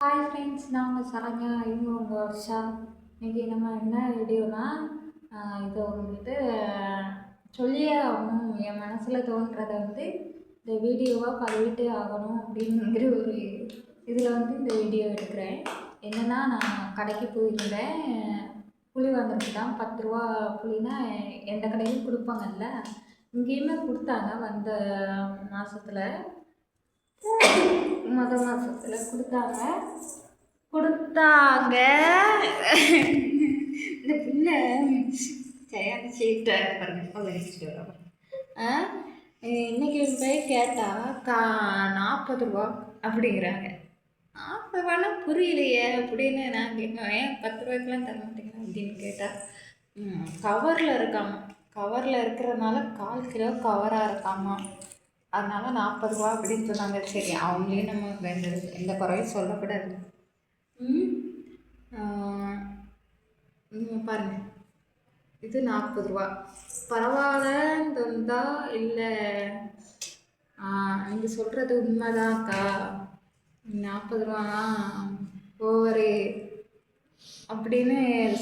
Hi friends நாங்கள் சரண்யா இவங்க உங்கள் வருஷா இன்றைக்கி நம்ம என்ன வீடியோனா இதை இது சொல்லியே ஆகணும். என் மனசில் தோன்றதை வந்து இந்த வீடியோவாக பதிவிட்டே ஆகணும் அப்படிங்கிற ஒரு இதில் வந்து இந்த வீடியோ எடுக்கிறேன். என்னென்னா நான் கடைக்கு போயிருந்தேன். புளி வாங்குறதுக்கு தான் பத்து ரூபா புளினா எந்த கடையிலும் கொடுப்பாங்கல்ல. இங்கேயுமே கொடுத்தாங்க வந்த மாதத்துல மத மாதத்தில் கொடுத்தாங்க. கொடுத்தாங்க. இந்த பிள்ளை சரியான சீட்டை பாருங்க வச்சுட்டு வர இன்னைக்கு போய் கேட்டால் கா நாற்பது ரூபா அப்படிங்கிறாங்க. நாற்பது ரூபானா புரியலையே அப்படின்னு நான் கேட்குறேன் ஏன் பத்து ரூபாய்க்குலாம் தர மாட்டேங்கிறேன் அப்படின்னு கேட்டால் கவரில் இருக்காமா. கவரில் இருக்கிறதுனால கால் கிலோ கவராக இருக்காமா? அதனால நாற்பது ரூபா அப்படின்னு சொன்னாங்க. சரி அவங்களே நம்ம எந்த எந்த குறையும் சொல்லக்கூடாது. ம். நீங்கள் பாருங்கள் இது நாற்பது ரூபா. பரவாயில்லன்னு தந்தா இல்லை. நீங்கள் சொல்கிறது உண்மைதான்க்கா நாற்பது ரூபானா? ஓவரு. அப்படின்னு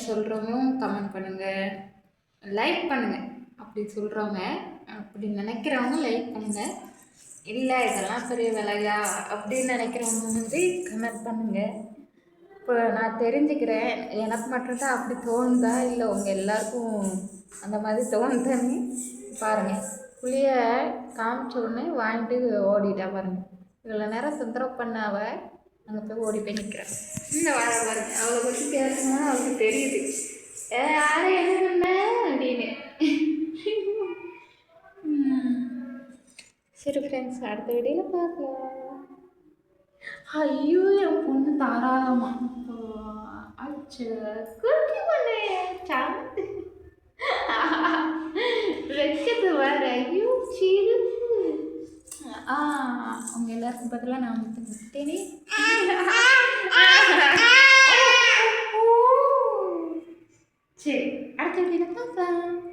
சொல்கிறவங்களும் கமெண்ட் பண்ணுங்கள் லைக் பண்ணுங்கள் அப்படி சொல்கிறவங்க அப்படி நினைக்கிறவங்க லைக் பண்ணுங்கள் இல்லை இதெல்லாம் பெரிய விலையா? அப்படின்னு நினைக்கிறவங்க வந்து கமெண்ட் பண்ணுங்கள் இப்போ நான் தெரிஞ்சுக்கிறேன். எனக்கு மட்டும்தான் அப்படி தோணுதா? இல்லை உங்கள் எல்லாருக்கும் அந்த மாதிரி தோணுதான்னு பாருங்கள் புளிய காமிச்ச உடனே வாங்கிட்டு ஓடிட்டா பாருங்கள் இவ்வளோ நேரம் தொந்தரவு பண்ணாவ அங்கே போய் ஓடி போய் நிற்கிறேன் இந்த வர பாருங்க. அவளை பற்றி பேசணும்னா அவளுக்கு தெரியுது. ஏ என்ன சரி ஃப்ரெண்ட்ஸ் அடுத்த வீடியோவில் பார்க்கலாம். ஐயோ என் பொண்ணு தாராளமா. அச்சு. குட்டி பொண்ணு. சாந்து வெச்சது ஐயோ சீரு ஆ அவங்க எல்லாருக்கும் பதிலாக நான் வந்து சரி அடுத்த வீடியோவில் பார்க்கலாம்.